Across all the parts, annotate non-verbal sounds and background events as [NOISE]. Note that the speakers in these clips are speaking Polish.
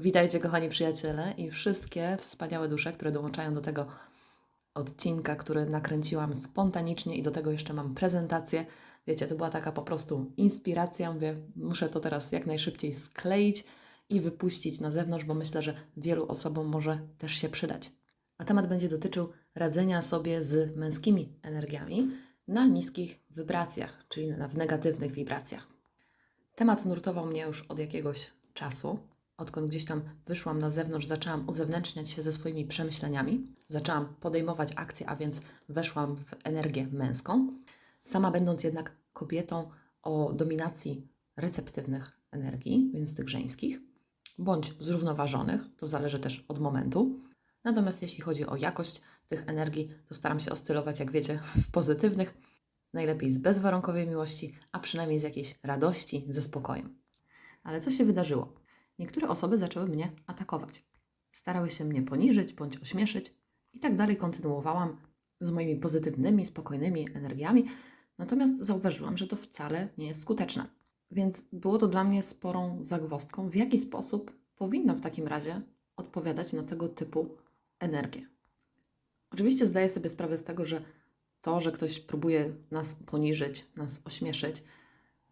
Witajcie, kochani przyjaciele, i wszystkie wspaniałe dusze, które dołączają do tego odcinka, który nakręciłam spontanicznie, i do tego jeszcze mam prezentację. Wiecie, to była taka po prostu inspiracja. Mówię, muszę to teraz jak najszybciej skleić i wypuścić na zewnątrz, bo myślę, że wielu osobom może też się przydać. A temat będzie dotyczył radzenia sobie z męskimi energiami na niskich wibracjach, czyli na, w negatywnych wibracjach. Temat nurtował mnie już od jakiegoś czasu. Odkąd gdzieś tam wyszłam na zewnątrz, zaczęłam uzewnętrzniać się ze swoimi przemyśleniami, zaczęłam podejmować akcje, a więc weszłam w energię męską. Sama będąc jednak kobietą o dominacji receptywnych energii, więc tych żeńskich, bądź zrównoważonych, to zależy też od momentu. Natomiast jeśli chodzi o jakość tych energii, to staram się oscylować, jak wiecie, w pozytywnych, najlepiej z bezwarunkowej miłości, a przynajmniej z jakiejś radości, ze spokojem. Ale co się wydarzyło? Niektóre osoby zaczęły mnie atakować. Starały się mnie poniżyć bądź ośmieszyć i tak dalej kontynuowałam z moimi pozytywnymi, spokojnymi energiami, natomiast zauważyłam, że to wcale nie jest skuteczne. Więc było to dla mnie sporą zagwozdką, w jaki sposób powinnam w takim razie odpowiadać na tego typu energię. Oczywiście zdaję sobie sprawę z tego, że to, że ktoś próbuje nas poniżyć, nas ośmieszyć,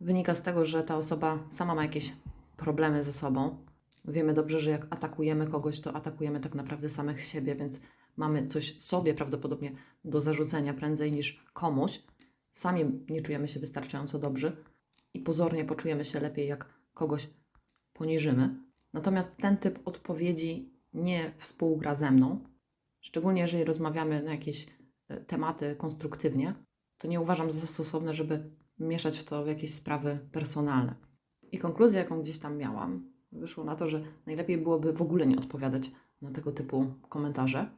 wynika z tego, że ta osoba sama ma jakieś problemy ze sobą. Wiemy dobrze, że jak atakujemy kogoś, to atakujemy tak naprawdę samych siebie, więc mamy coś sobie prawdopodobnie do zarzucenia prędzej niż komuś. Sami nie czujemy się wystarczająco dobrzy i pozornie poczujemy się lepiej, jak kogoś poniżymy. Natomiast ten typ odpowiedzi nie współgra ze mną, szczególnie jeżeli rozmawiamy na jakieś e, tematy konstruktywnie, to nie uważam za stosowne, żeby mieszać w to jakieś sprawy personalne. I konkluzja, jaką gdzieś tam miałam, wyszło na to, że najlepiej byłoby w ogóle nie odpowiadać na tego typu komentarze.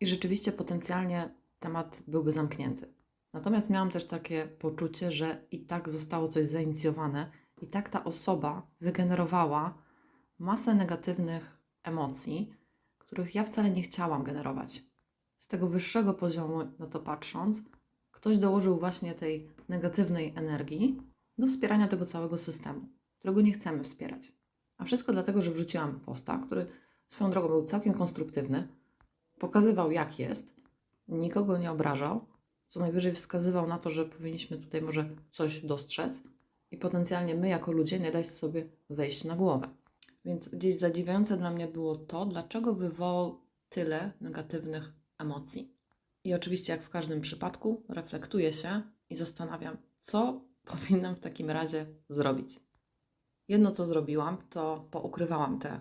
I rzeczywiście potencjalnie temat byłby zamknięty. Natomiast miałam też takie poczucie, że i tak zostało coś zainicjowane, i tak ta osoba wygenerowała masę negatywnych emocji, których ja wcale nie chciałam generować. Z tego wyższego poziomu na to patrząc, ktoś dołożył właśnie tej negatywnej energii do wspierania tego całego systemu którego nie chcemy wspierać. A wszystko dlatego, że wrzuciłam posta, który swoją drogą był całkiem konstruktywny, pokazywał jak jest, nikogo nie obrażał, co najwyżej wskazywał na to, że powinniśmy tutaj może coś dostrzec i potencjalnie my jako ludzie nie dać sobie wejść na głowę. Więc gdzieś zadziwiające dla mnie było to, dlaczego wywołał tyle negatywnych emocji. I oczywiście, jak w każdym przypadku, reflektuję się i zastanawiam, co [LAUGHS] powinnam w takim razie zrobić. Jedno, co zrobiłam, to poukrywałam te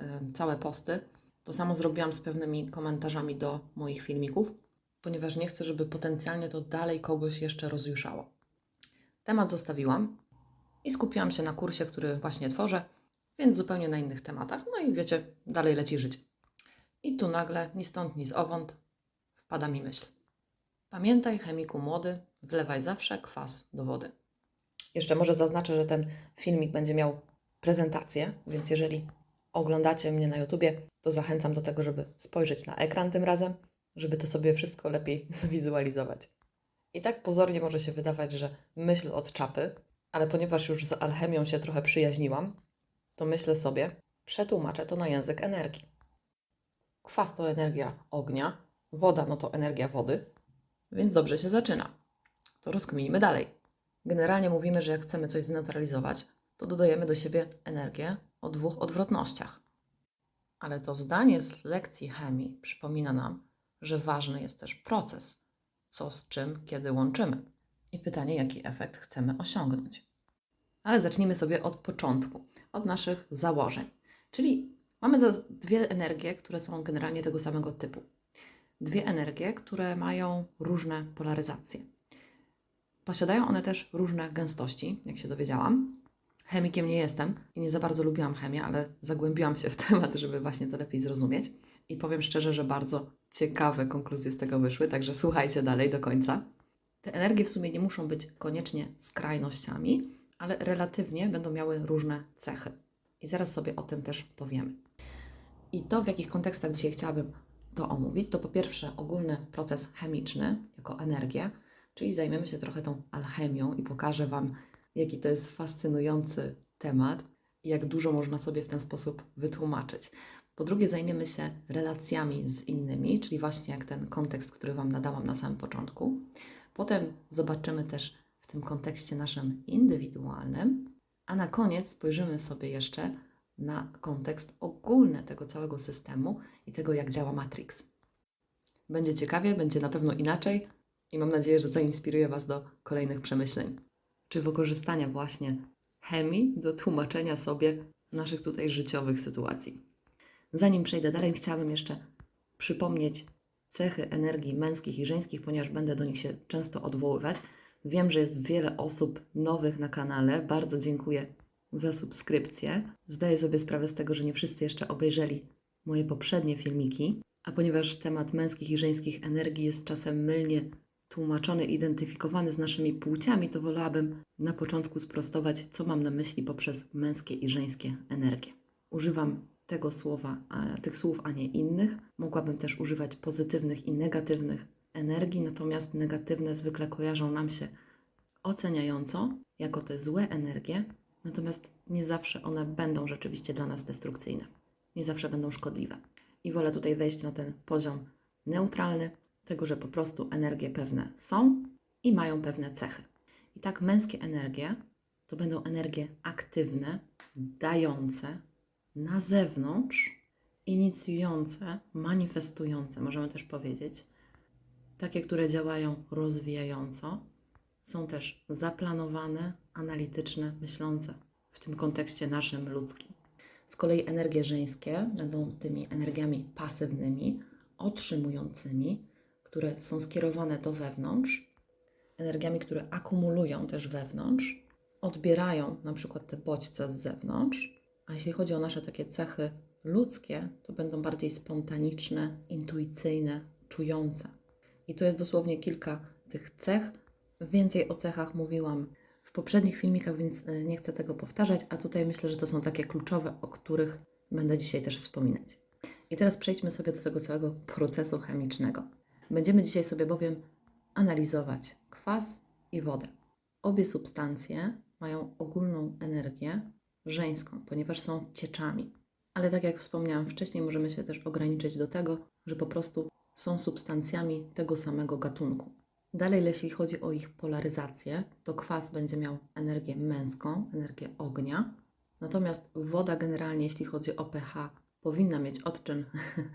y, całe posty. To samo zrobiłam z pewnymi komentarzami do moich filmików, ponieważ nie chcę, żeby potencjalnie to dalej kogoś jeszcze rozjuszało. Temat zostawiłam i skupiłam się na kursie, który właśnie tworzę, więc zupełnie na innych tematach. No i wiecie, dalej leci życie. I tu nagle, ni stąd, ni zowąd, wpada mi myśl. Pamiętaj, chemiku młody, wlewaj zawsze kwas do wody. Jeszcze może zaznaczę, że ten filmik będzie miał prezentację, więc jeżeli oglądacie mnie na YouTubie, to zachęcam do tego, żeby spojrzeć na ekran tym razem, żeby to sobie wszystko lepiej [LAUGHS] zwizualizować. I tak pozornie może się wydawać, że myśl od czapy, ale ponieważ już z alchemią się trochę przyjaźniłam, to myślę sobie, przetłumaczę to na język energii. Kwas to energia ognia, woda no to energia wody, więc dobrze się zaczyna. To rozkminimy dalej. Generalnie mówimy, że jak chcemy coś zneutralizować, to dodajemy do siebie energię o dwóch odwrotnościach. Ale to zdanie z lekcji chemii przypomina nam, że ważny jest też proces, co z czym, kiedy łączymy. I pytanie, jaki efekt chcemy osiągnąć. Ale zacznijmy sobie od początku, od naszych założeń. Czyli mamy dwie energie, które są generalnie tego samego typu. Dwie energie, które mają różne polaryzacje. Posiadają one też różne gęstości, jak się dowiedziałam. Chemikiem nie jestem i nie za bardzo lubiłam chemię, ale zagłębiłam się w [LAUGHS] temat, żeby właśnie to lepiej zrozumieć. I powiem szczerze, że bardzo ciekawe konkluzje z tego wyszły, także słuchajcie dalej do końca. Te energie w sumie nie muszą być koniecznie skrajnościami, ale relatywnie będą miały różne cechy. I zaraz sobie o tym też powiemy. I to, w jakich kontekstach dzisiaj chciałabym to omówić, to po pierwsze ogólny proces chemiczny jako energię, Czyli zajmiemy się trochę tą alchemią i pokażę Wam, jaki to jest fascynujący temat. i jak dużo można sobie w ten sposób wytłumaczyć. Po drugie, zajmiemy się relacjami z innymi, czyli właśnie jak ten kontekst, który Wam nadałam na samym początku. Potem zobaczymy też w tym kontekście naszym indywidualnym, a na koniec spojrzymy sobie jeszcze na kontekst ogólny tego całego systemu i tego, jak działa Matrix. Będzie ciekawie, będzie na pewno inaczej i mam nadzieję, że zainspiruje Was do kolejnych przemyśleń czy wykorzystania właśnie chemii do tłumaczenia sobie naszych tutaj życiowych sytuacji. Zanim przejdę dalej, chciałabym jeszcze przypomnieć cechy energii męskich i żeńskich, ponieważ będę do nich się często odwoływać. Wiem, że jest wiele osób nowych na kanale. Bardzo dziękuję za subskrypcję. Zdaję sobie sprawę z tego, że nie wszyscy jeszcze obejrzeli moje poprzednie filmiki, a ponieważ temat męskich i żeńskich energii jest czasem mylnie tłumaczony, identyfikowany z naszymi płciami, to wolałabym na początku sprostować, co mam na myśli poprzez męskie i żeńskie energie. Używam tego słowa, a, tych słów, a nie innych. Mogłabym też używać pozytywnych i negatywnych energii, natomiast negatywne zwykle kojarzą nam się oceniająco jako te złe energie, natomiast nie zawsze one będą rzeczywiście dla nas destrukcyjne. Nie zawsze będą szkodliwe. I wolę tutaj wejść na ten poziom neutralny, tego, że po prostu energie pewne są i mają pewne cechy. I tak męskie energie to będą energie aktywne, dające na zewnątrz, inicjujące, manifestujące, możemy też powiedzieć, takie, które działają rozwijająco, są też zaplanowane, analityczne, myślące w tym kontekście naszym ludzkim. Z kolei energie żeńskie będą tymi energiami pasywnymi, otrzymującymi, które są skierowane do wewnątrz, energiami, które akumulują też wewnątrz, odbierają na przykład te bodźce z zewnątrz, a jeśli chodzi o nasze takie cechy ludzkie, to będą bardziej spontaniczne, intuicyjne, czujące. I to jest dosłownie kilka tych cech. Więcej o cechach mówiłam w poprzednich filmikach, więc e, nie chcę tego powtarzać, a tutaj myślę, że to są takie kluczowe, o których będę dzisiaj też wspominać. I teraz przejdźmy sobie do tego całego procesu chemicznego. Będziemy dzisiaj sobie bowiem analizować kwas i wodę. Obie substancje mają ogólną energię żeńską, ponieważ są cieczami. Ale tak jak wspomniałam wcześniej, możemy się też ograniczyć do tego, że po prostu są substancjami tego samego gatunku. Dalej, jeśli chodzi o ich polaryzację, to kwas będzie miał energię męską, energię ognia, natomiast woda generalnie, jeśli chodzi o pH, powinna mieć odczyn,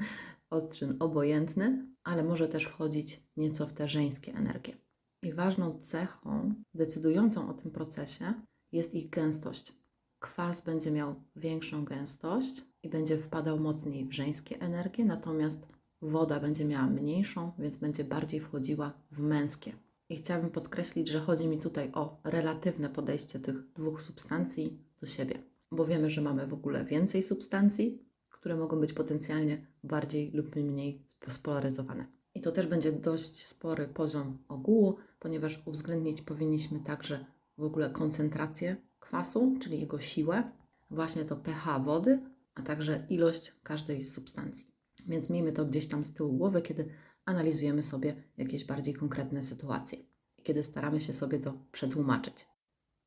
[LAUGHS] odczyn obojętny, ale może też wchodzić nieco w te żeńskie energie. I ważną cechą decydującą o tym procesie jest ich gęstość. Kwas będzie miał większą gęstość i będzie wpadał mocniej w żeńskie energie, natomiast woda będzie miała mniejszą, więc będzie bardziej wchodziła w męskie. I chciałabym podkreślić, że chodzi mi tutaj o relatywne podejście tych dwóch substancji do siebie, bo wiemy, że mamy w ogóle więcej substancji, które mogą być potencjalnie bardziej lub mniej spolaryzowane. I to też będzie dość spory poziom ogółu, ponieważ uwzględnić powinniśmy także w ogóle koncentrację kwasu, czyli jego siłę, właśnie to pH wody, a także ilość każdej z substancji. Więc miejmy to gdzieś tam z tyłu głowy, kiedy analizujemy sobie jakieś bardziej konkretne sytuacje, kiedy staramy się sobie to przetłumaczyć.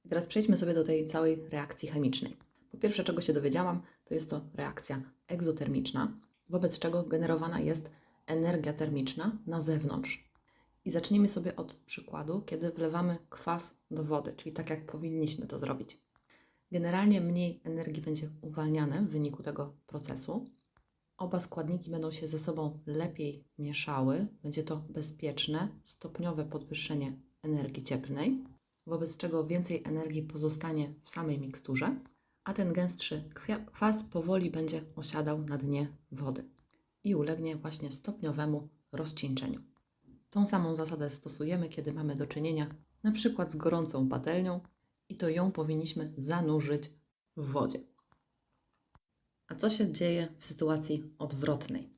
Teraz przejdźmy sobie do tej całej reakcji chemicznej. Po pierwsze, czego się dowiedziałam, to jest to reakcja egzotermiczna, wobec czego generowana jest energia termiczna na zewnątrz. I zacznijmy sobie od przykładu, kiedy wlewamy kwas do wody, czyli tak jak powinniśmy to zrobić. Generalnie mniej energii będzie uwalniane w wyniku tego procesu. Oba składniki będą się ze sobą lepiej mieszały, będzie to bezpieczne, stopniowe podwyższenie energii cieplnej, wobec czego więcej energii pozostanie w samej miksturze, a ten gęstszy kwas powoli będzie osiadał na dnie wody i ulegnie właśnie stopniowemu rozcieńczeniu. Tą samą zasadę stosujemy, kiedy mamy do czynienia na przykład z gorącą patelnią i to ją powinniśmy zanurzyć w wodzie. A co się dzieje w sytuacji odwrotnej?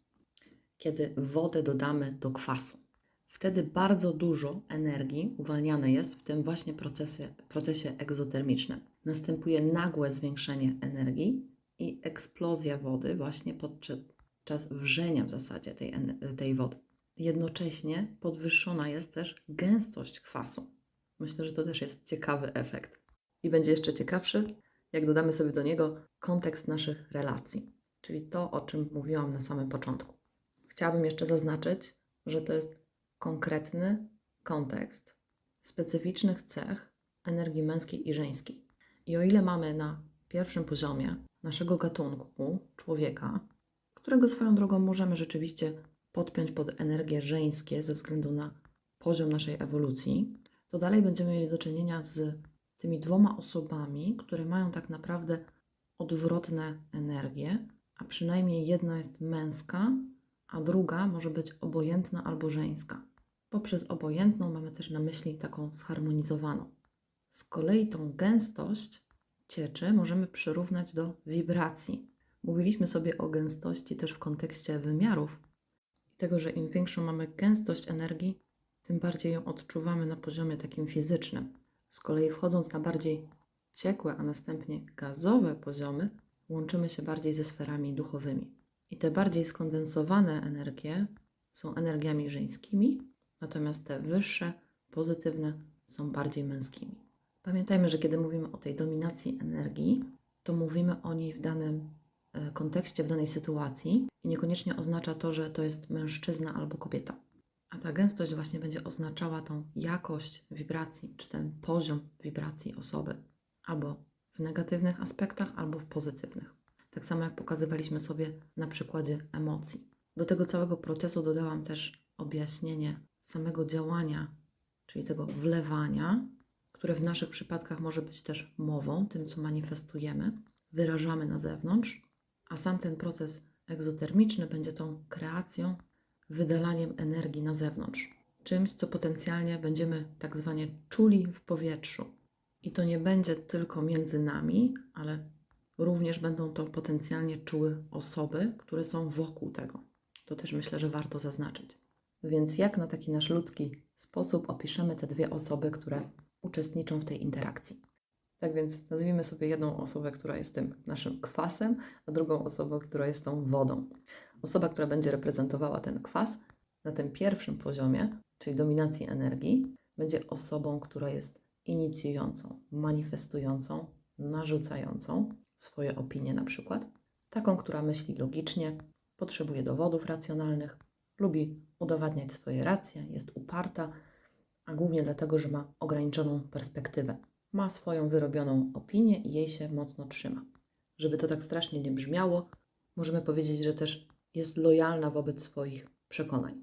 Kiedy wodę dodamy do kwasu. Wtedy bardzo dużo energii uwalniane jest w tym właśnie procesie, procesie egzotermicznym. Następuje nagłe zwiększenie energii i eksplozja wody właśnie podczas wrzenia w zasadzie tej, tej wody. Jednocześnie podwyższona jest też gęstość kwasu. Myślę, że to też jest ciekawy efekt. I będzie jeszcze ciekawszy, jak dodamy sobie do niego kontekst naszych relacji, czyli to, o czym mówiłam na samym początku. Chciałabym jeszcze zaznaczyć, że to jest konkretny kontekst specyficznych cech energii męskiej i żeńskiej. I o ile mamy na pierwszym poziomie naszego gatunku, człowieka, którego swoją drogą możemy rzeczywiście podpiąć pod energię żeńskie ze względu na poziom naszej ewolucji, to dalej będziemy mieli do czynienia z tymi dwoma osobami, które mają tak naprawdę odwrotne energie, a przynajmniej jedna jest męska, a druga może być obojętna albo żeńska. Poprzez obojętną mamy też na myśli taką zharmonizowaną. Z kolei tą gęstość cieczy możemy przyrównać do wibracji. Mówiliśmy sobie o gęstości też w kontekście wymiarów i tego, że im większą mamy gęstość energii, tym bardziej ją odczuwamy na poziomie takim fizycznym. Z kolei wchodząc na bardziej ciekłe, a następnie gazowe poziomy, łączymy się bardziej ze sferami duchowymi. I te bardziej skondensowane energie są energiami żeńskimi, natomiast te wyższe, pozytywne są bardziej męskimi. Pamiętajmy, że kiedy mówimy o tej dominacji energii, to mówimy o niej w danym e, kontekście, w danej sytuacji i niekoniecznie oznacza to, że to jest mężczyzna albo kobieta. A ta gęstość właśnie będzie oznaczała tą jakość wibracji, czy ten poziom wibracji osoby, albo w negatywnych aspektach, albo w pozytywnych. Tak samo jak pokazywaliśmy sobie na przykładzie emocji. Do tego całego procesu dodałam też objaśnienie samego działania, czyli tego wlewania, które w naszych przypadkach może być też mową, tym co manifestujemy, wyrażamy na zewnątrz, a sam ten proces egzotermiczny będzie tą kreacją, wydalaniem energii na zewnątrz, czymś, co potencjalnie będziemy tak zwanie czuli w powietrzu. I to nie będzie tylko między nami, ale również będą to potencjalnie czuły osoby, które są wokół tego. To też myślę, że warto zaznaczyć. Więc jak na taki nasz ludzki sposób opiszemy te dwie osoby, które uczestniczą w tej interakcji? Tak więc nazwijmy sobie jedną osobę, która jest tym naszym kwasem, a drugą osobę, która jest tą wodą. Osoba, która będzie reprezentowała ten kwas na tym pierwszym poziomie, czyli dominacji energii, będzie osobą, która jest inicjującą, manifestującą, narzucającą swoje opinie na przykład, taką, która myśli logicznie, potrzebuje dowodów racjonalnych, lubi udowadniać swoje racje, jest uparta, a głównie dlatego, że ma ograniczoną perspektywę. Ma swoją wyrobioną opinię i jej się mocno trzyma. Żeby to tak strasznie nie brzmiało, możemy powiedzieć, że też jest lojalna wobec swoich przekonań.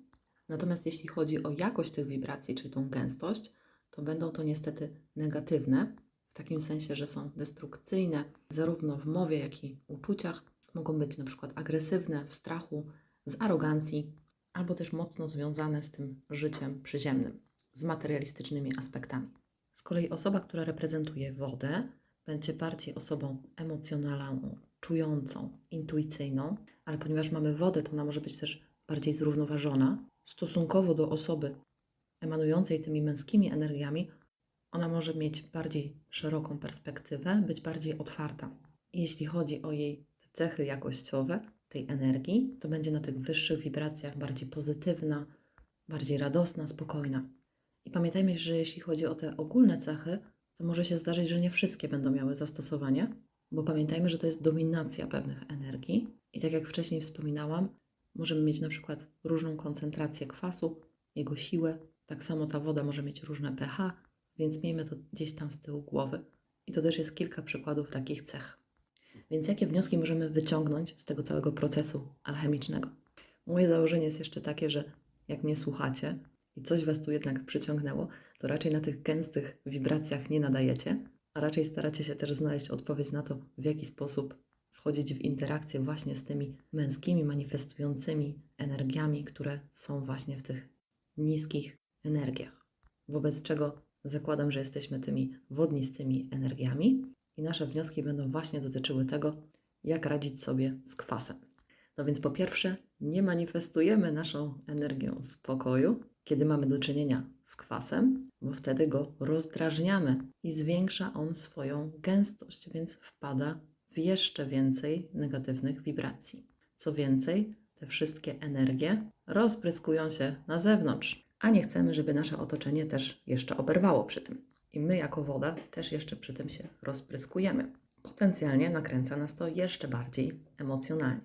Natomiast jeśli chodzi o jakość tych wibracji, czyli tą gęstość, to będą to niestety negatywne, w takim sensie, że są destrukcyjne, zarówno w mowie, jak i uczuciach. Mogą być na przykład agresywne, w strachu, z arogancji, albo też mocno związane z tym życiem przyziemnym, z materialistycznymi aspektami. Z kolei osoba, która reprezentuje wodę, będzie bardziej osobą emocjonalną, czującą, intuicyjną, ale ponieważ mamy wodę, to ona może być też bardziej zrównoważona. Stosunkowo do osoby emanującej tymi męskimi energiami, ona może mieć bardziej szeroką perspektywę, być bardziej otwarta. Jeśli chodzi o jej cechy jakościowe tej energii, to będzie na tych wyższych wibracjach bardziej pozytywna, bardziej radosna, spokojna. I pamiętajmy, że jeśli chodzi o te ogólne cechy, to może się zdarzyć, że nie wszystkie będą miały zastosowanie, bo pamiętajmy, że to jest dominacja pewnych energii. I tak jak wcześniej wspominałam, możemy mieć na przykład różną koncentrację kwasu, jego siłę. Tak samo ta woda może mieć różne pH, więc miejmy to gdzieś tam z tyłu głowy. I to też jest kilka przykładów takich cech. Więc jakie wnioski możemy wyciągnąć z tego całego procesu alchemicznego? Moje założenie jest jeszcze takie, że jak mnie słuchacie i coś Was tu jednak przyciągnęło, to raczej na tych gęstych wibracjach nie nadajecie, a raczej staracie się też znaleźć odpowiedź na to, w jaki sposób wchodzić w interakcję właśnie z tymi męskimi, manifestującymi energiami, które są właśnie w tych niskich energiach. Wobec czego zakładam, że jesteśmy tymi wodnistymi energiami i nasze wnioski będą właśnie dotyczyły tego, jak radzić sobie z kwasem. No więc po pierwsze, nie manifestujemy naszą energią spokoju, kiedy mamy do czynienia z kwasem, bo wtedy go rozdrażniamy i zwiększa on swoją gęstość, więc wpada w jeszcze więcej negatywnych wibracji. Co więcej, te wszystkie energie rozpryskują się na zewnątrz, a nie chcemy, żeby nasze otoczenie też jeszcze oberwało przy tym. I my, jako woda, też jeszcze przy tym się rozpryskujemy. potencjalnie nakręca nas to jeszcze bardziej emocjonalnie.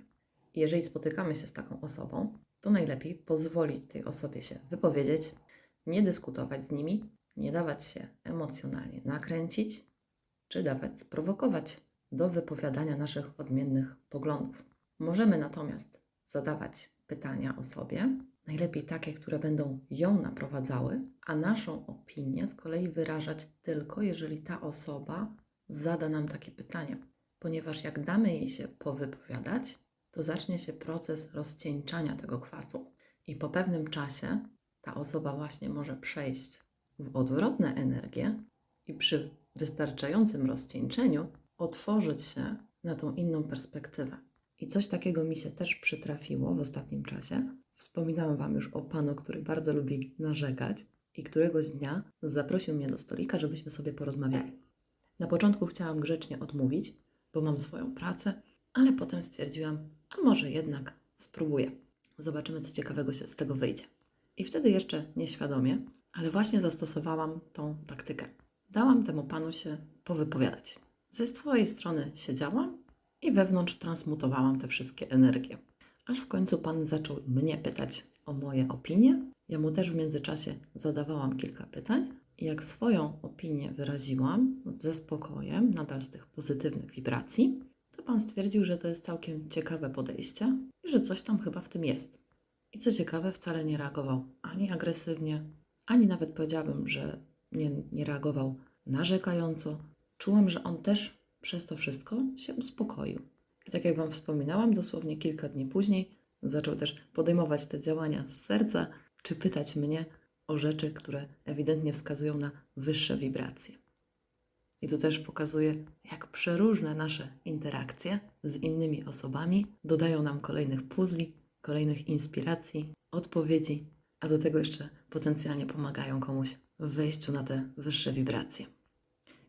Jeżeli spotykamy się z taką osobą, to najlepiej pozwolić tej osobie się wypowiedzieć, nie dyskutować z nimi, nie dawać się emocjonalnie nakręcić, czy dawać sprowokować do wypowiadania naszych odmiennych poglądów. Możemy natomiast zadawać pytania osobie, najlepiej takie, które będą ją naprowadzały, a naszą opinię z kolei wyrażać tylko, jeżeli ta osoba zada nam takie pytania. Ponieważ jak damy jej się powypowiadać, to zacznie się proces rozcieńczania tego kwasu. I po pewnym czasie ta osoba właśnie może przejść w odwrotne energie i przy wystarczającym rozcieńczeniu otworzyć się na tą inną perspektywę. I coś takiego mi się też przytrafiło w ostatnim czasie. Wspominałam Wam już o panu, który bardzo lubi narzekać i któregoś dnia zaprosił mnie do stolika, żebyśmy sobie porozmawiali. Na początku chciałam grzecznie odmówić, bo mam swoją pracę, ale potem stwierdziłam, a może jednak spróbuję. Zobaczymy, co ciekawego się z tego wyjdzie. I wtedy jeszcze nieświadomie, ale właśnie zastosowałam tą taktykę. Dałam temu panu się powypowiadać. Ze swojej strony siedziałam i wewnątrz transmutowałam te wszystkie energie. Aż w końcu pan zaczął mnie pytać o moje opinie. Ja mu też w międzyczasie zadawałam kilka pytań. I jak swoją opinię wyraziłam ze spokojem, nadal z tych pozytywnych wibracji, pan stwierdził, że to jest całkiem ciekawe podejście i że coś tam chyba w tym jest. I co ciekawe, wcale nie reagował ani agresywnie, ani nawet powiedziałabym, że nie, nie reagował narzekająco. Czułam, że on też przez to wszystko się uspokoił. I tak jak Wam wspominałam, dosłownie kilka dni później zaczął też podejmować te działania z serca, czy pytać mnie o rzeczy, które ewidentnie wskazują na wyższe wibracje. I tu też pokazuje, jak przeróżne nasze interakcje z innymi osobami dodają nam kolejnych puzli, kolejnych inspiracji, odpowiedzi, a do tego jeszcze potencjalnie pomagają komuś w wejściu na te wyższe wibracje.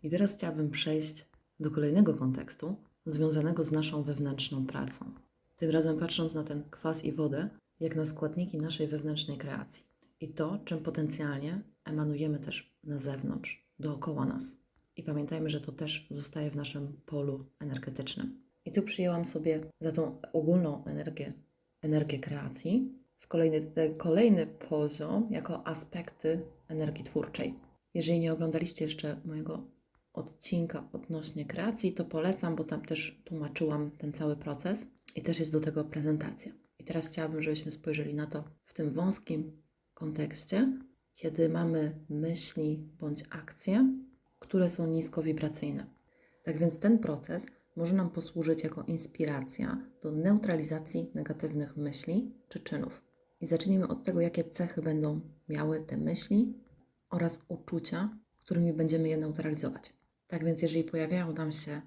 I teraz chciałabym przejść do kolejnego kontekstu związanego z naszą wewnętrzną pracą. Tym razem patrząc na ten kwas i wodę, jak na składniki naszej wewnętrznej kreacji i to, czym potencjalnie emanujemy też na zewnątrz, dookoła nas. I pamiętajmy, że to też zostaje w naszym polu energetycznym. I tu przyjęłam sobie za tą ogólną energię, energię kreacji, z kolejny, ten kolejny poziom jako aspekty energii twórczej. Jeżeli nie oglądaliście jeszcze mojego odcinka odnośnie kreacji, to polecam, bo tam też tłumaczyłam ten cały proces i też jest do tego prezentacja. I teraz chciałabym, żebyśmy spojrzeli na to w tym wąskim kontekście, kiedy mamy myśli bądź akcje, które są niskowibracyjne. Tak więc ten proces może nam posłużyć jako inspiracja do neutralizacji negatywnych myśli czy czynów. I zacznijmy od tego, jakie cechy będą miały te myśli oraz uczucia, którymi będziemy je neutralizować. Tak więc, jeżeli pojawiają nam się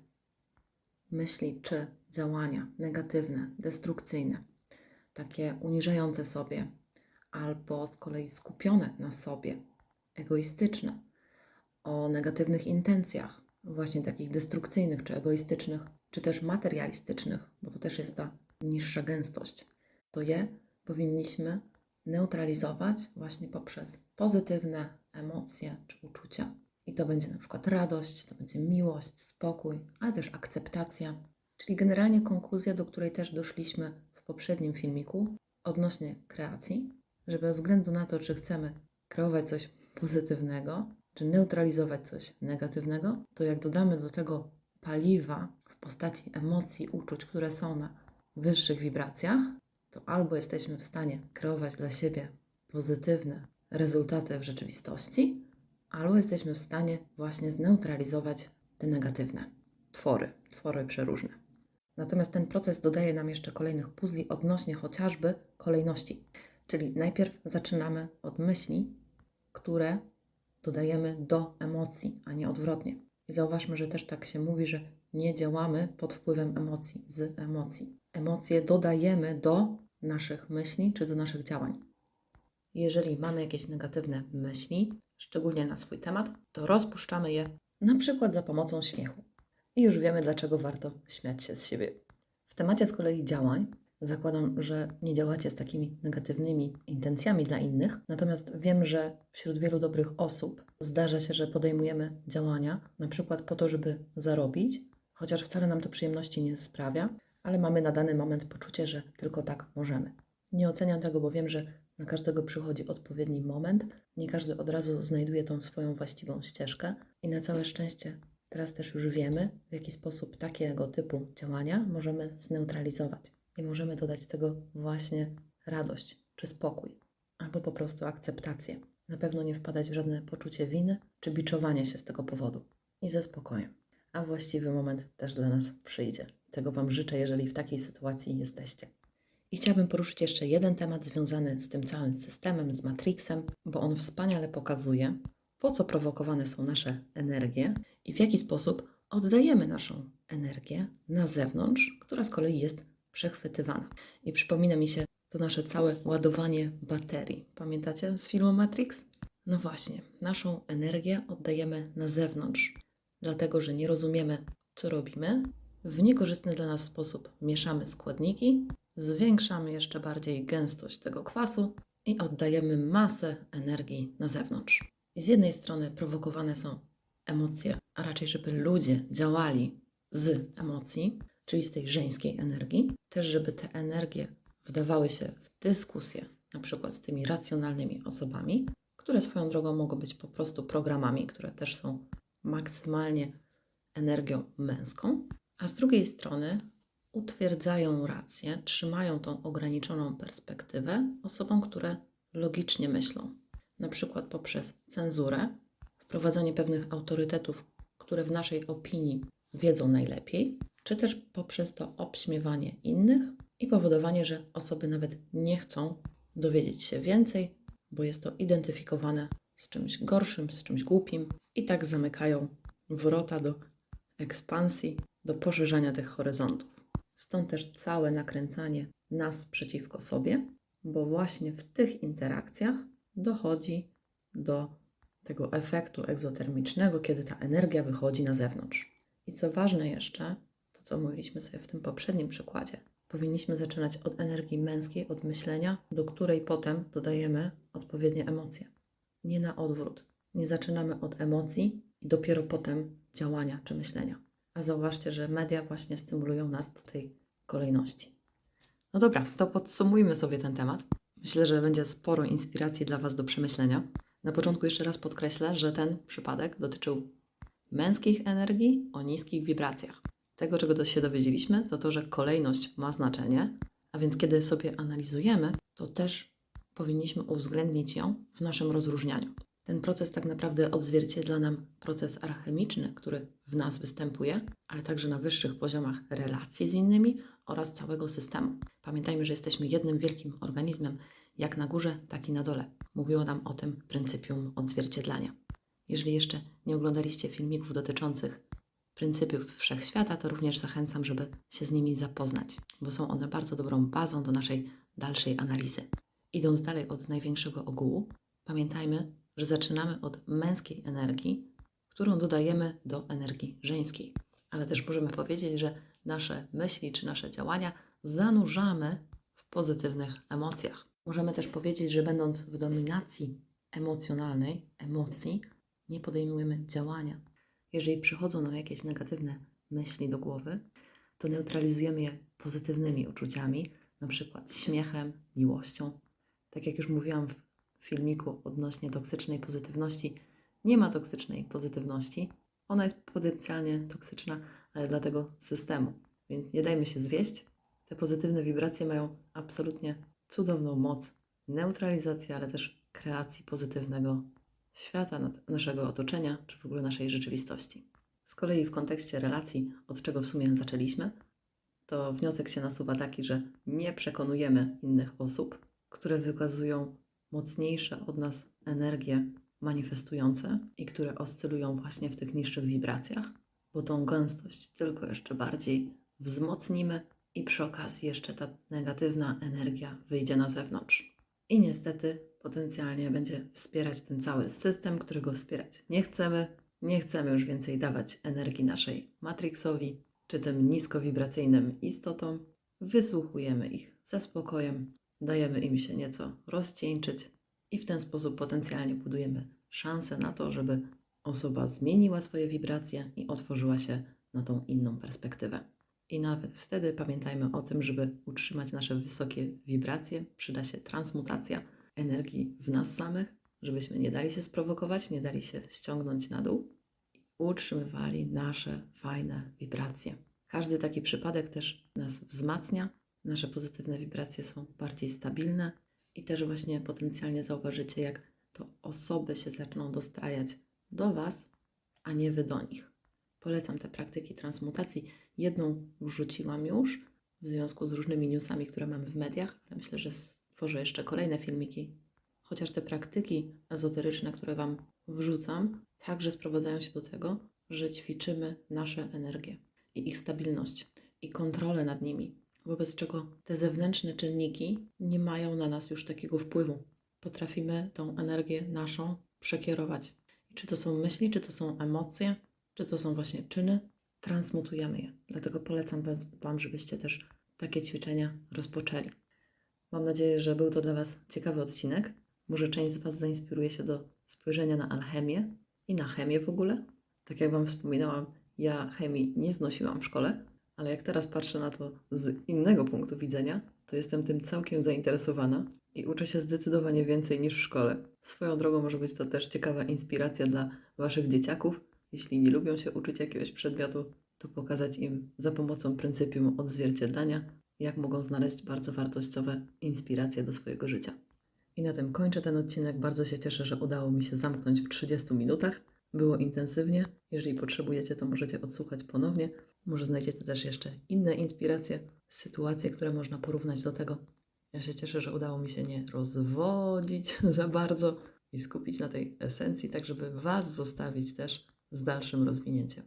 myśli czy działania negatywne, destrukcyjne, takie uniżające sobie, albo z kolei skupione na sobie, egoistyczne, o negatywnych intencjach, właśnie takich destrukcyjnych czy egoistycznych, czy też materialistycznych, bo to też jest ta niższa gęstość, to je powinniśmy neutralizować właśnie poprzez pozytywne emocje czy uczucia. I to będzie na przykład radość, to będzie miłość, spokój, ale też akceptacja, czyli generalnie konkluzja, do której też doszliśmy w poprzednim filmiku odnośnie kreacji, że bez względu na to, czy chcemy kreować coś pozytywnego, czy neutralizować coś negatywnego, to jak dodamy do tego paliwa w postaci emocji, uczuć, które są na wyższych wibracjach, to albo jesteśmy w stanie kreować dla siebie pozytywne rezultaty w rzeczywistości, albo jesteśmy w stanie właśnie zneutralizować te negatywne twory, twory przeróżne. Natomiast ten proces dodaje nam jeszcze kolejnych puzli odnośnie chociażby kolejności. Czyli najpierw zaczynamy od myśli, które dodajemy do emocji, a nie odwrotnie. I zauważmy, że też tak się mówi, że nie działamy pod wpływem emocji, z emocji. Emocje dodajemy do naszych myśli czy do naszych działań. Jeżeli mamy jakieś negatywne myśli, szczególnie na swój temat, to rozpuszczamy je na przykład za pomocą śmiechu. I już wiemy, dlaczego warto śmiać się z siebie. W temacie z kolei działań zakładam, że nie działacie z takimi negatywnymi intencjami dla innych, natomiast wiem, że wśród wielu dobrych osób zdarza się, że podejmujemy działania, na przykład po to, żeby zarobić, chociaż wcale nam to przyjemności nie sprawia, ale mamy na dany moment poczucie, że tylko tak możemy. Nie oceniam tego, bo wiem, że na każdego przychodzi odpowiedni moment. Nie każdy od razu znajduje tą swoją właściwą ścieżkę i na całe szczęście teraz też już wiemy, w jaki sposób takiego typu działania możemy zneutralizować i możemy dodać tego właśnie radość czy spokój, albo po prostu akceptację. Na pewno nie wpadać w żadne poczucie winy czy biczowanie się z tego powodu i ze spokojem. A właściwy moment też dla nas przyjdzie. Tego Wam życzę, jeżeli w takiej sytuacji jesteście. I chciałabym poruszyć jeszcze jeden temat związany z tym całym systemem, z Matrixem, bo on wspaniale pokazuje, po co prowokowane są nasze energie i w jaki sposób oddajemy naszą energię na zewnątrz, która z kolei jest przechwytywana. I przypomina mi się to nasze całe ładowanie baterii. Pamiętacie z filmu Matrix? No właśnie, naszą energię oddajemy na zewnątrz, dlatego że nie rozumiemy, co robimy. W niekorzystny dla nas sposób mieszamy składniki, zwiększamy jeszcze bardziej gęstość tego kwasu i oddajemy masę energii na zewnątrz. I z jednej strony prowokowane są emocje, a raczej, żeby ludzie działali z emocji, czyli z tej żeńskiej energii, też żeby te energie wdawały się w dyskusję, na przykład z tymi racjonalnymi osobami, które swoją drogą mogą być po prostu programami, które też są maksymalnie energią męską, a z drugiej strony utwierdzają rację, trzymają tą ograniczoną perspektywę osobom, które logicznie myślą, na przykład poprzez cenzurę, wprowadzanie pewnych autorytetów, które w naszej opinii wiedzą najlepiej, czy też poprzez to obśmiewanie innych i powodowanie, że osoby nawet nie chcą dowiedzieć się więcej, bo jest to identyfikowane z czymś gorszym, z czymś głupim i tak zamykają wrota do ekspansji, do poszerzania tych horyzontów. Stąd też całe nakręcanie nas przeciwko sobie, bo właśnie w tych interakcjach dochodzi do tego efektu egzotermicznego, kiedy ta energia wychodzi na zewnątrz. I co ważne jeszcze, to co mówiliśmy sobie w tym poprzednim przykładzie, powinniśmy zaczynać od energii męskiej, od myślenia, do której potem dodajemy odpowiednie emocje. Nie na odwrót. Nie zaczynamy od emocji i dopiero potem działania czy myślenia. A zauważcie, że media właśnie stymulują nas do tej kolejności. No dobra, to podsumujmy sobie ten temat. Myślę, że będzie sporo inspiracji dla Was do przemyślenia. Na początku jeszcze raz podkreślę, że ten przypadek dotyczył męskich energii o niskich wibracjach. Tego, czego się dowiedzieliśmy, to to, że kolejność ma znaczenie, a więc kiedy sobie analizujemy, to też powinniśmy uwzględnić ją w naszym rozróżnianiu. Ten proces tak naprawdę odzwierciedla nam proces alchemiczny, który w nas występuje, ale także na wyższych poziomach relacji z innymi oraz całego systemu. Pamiętajmy, że jesteśmy jednym wielkim organizmem, jak na górze, tak i na dole. Mówiło nam o tym pryncypium odzwierciedlania. Jeżeli jeszcze nie oglądaliście filmików dotyczących pryncypiów wszechświata, to również zachęcam, żeby się z nimi zapoznać, bo są one bardzo dobrą bazą do naszej dalszej analizy. Idąc dalej od największego ogółu, pamiętajmy, że zaczynamy od męskiej energii, którą dodajemy do energii żeńskiej. Ale też możemy powiedzieć, że nasze myśli czy nasze działania zanurzamy w pozytywnych emocjach. Możemy też powiedzieć, że będąc w dominacji emocjonalnej, emocji, nie podejmujemy działania. Jeżeli przychodzą nam jakieś negatywne myśli do głowy, to neutralizujemy je pozytywnymi uczuciami, na przykład śmiechem, miłością. Tak jak już mówiłam w filmiku odnośnie toksycznej pozytywności, nie ma toksycznej pozytywności. Ona jest potencjalnie toksyczna, dla tego systemu. Więc nie dajmy się zwieść. Te pozytywne wibracje mają absolutnie cudowną moc neutralizacji, ale też kreacji pozytywnego świata, naszego otoczenia, czy w ogóle naszej rzeczywistości. Z kolei w kontekście relacji, od czego w sumie zaczęliśmy, to wniosek się nasuwa taki, że nie przekonujemy innych osób, które wykazują mocniejsze od nas energie manifestujące i które oscylują właśnie w tych niższych wibracjach, bo tą gęstość tylko jeszcze bardziej wzmocnimy i przy okazji jeszcze ta negatywna energia wyjdzie na zewnątrz. I niestety potencjalnie będzie wspierać ten cały system, którego wspierać nie chcemy. Nie chcemy już więcej dawać energii naszej Matrixowi czy tym niskowibracyjnym istotom. Wysłuchujemy ich ze spokojem, dajemy im się nieco rozcieńczyć i w ten sposób potencjalnie budujemy szansę na to, żeby osoba zmieniła swoje wibracje i otworzyła się na tą inną perspektywę. I nawet wtedy pamiętajmy o tym, żeby utrzymać nasze wysokie wibracje, przyda się transmutacja energii w nas samych, żebyśmy nie dali się sprowokować, nie dali się ściągnąć na dół utrzymywali nasze fajne wibracje. Każdy taki przypadek też nas wzmacnia, nasze pozytywne wibracje są bardziej stabilne i też właśnie potencjalnie zauważycie, jak to osoby się zaczną dostrajać do Was, a nie Wy do nich. Polecam te praktyki transmutacji. Jedną wrzuciłam już w związku z różnymi newsami, które mamy w mediach, myślę, że stworzę jeszcze kolejne filmiki. Chociaż te praktyki ezoteryczne, które Wam wrzucam, także sprowadzają się do tego, że ćwiczymy nasze energie i ich stabilność i kontrolę nad nimi, wobec czego te zewnętrzne czynniki nie mają na nas już takiego wpływu. Potrafimy tą energię naszą przekierować. Czy to są myśli, czy to są emocje, czy to są właśnie czyny, transmutujemy je. Dlatego polecam Wam, żebyście też takie ćwiczenia rozpoczęli. Mam nadzieję, że był to dla Was ciekawy odcinek. Może część z Was zainspiruje się do spojrzenia na alchemię i na chemię w ogóle. Tak jak Wam wspominałam, ja chemii nie znosiłam w szkole, ale jak teraz patrzę na to z innego punktu widzenia, to jestem tym całkiem zainteresowana i uczę się zdecydowanie więcej niż w szkole. Swoją drogą może być to też ciekawa inspiracja dla Waszych dzieciaków. Jeśli nie lubią się uczyć jakiegoś przedmiotu, to pokazać im za pomocą pryncypium odzwierciedlania, jak mogą znaleźć bardzo wartościowe inspiracje do swojego życia. I na tym kończę ten odcinek. Bardzo się cieszę, że udało mi się zamknąć w 30 minutach. Było intensywnie. Jeżeli potrzebujecie, to możecie odsłuchać ponownie. Może znajdziecie też jeszcze inne inspiracje, sytuacje, które można porównać do tego. Ja się cieszę, że udało mi się nie rozwodzić [LAUGHS] za bardzo i skupić na tej esencji, tak żeby Was zostawić też z dalszym rozwinięciem.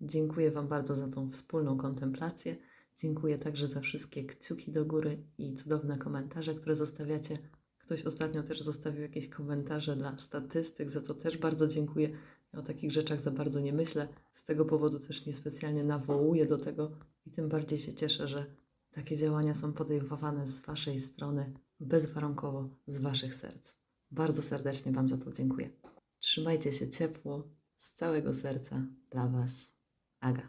Dziękuję Wam bardzo za tą wspólną kontemplację. Dziękuję także za wszystkie kciuki do góry i cudowne komentarze, które zostawiacie. Ktoś ostatnio też zostawił jakieś komentarze dla statystyk, za co też bardzo dziękuję. Ja o takich rzeczach za bardzo nie myślę. Z tego powodu też niespecjalnie nawołuję do tego i tym bardziej się cieszę, że takie działania są podejmowane z Waszej strony bezwarunkowo, z Waszych serc. Bardzo serdecznie Wam za to dziękuję. Trzymajcie się ciepło, z całego serca dla Was, Aga.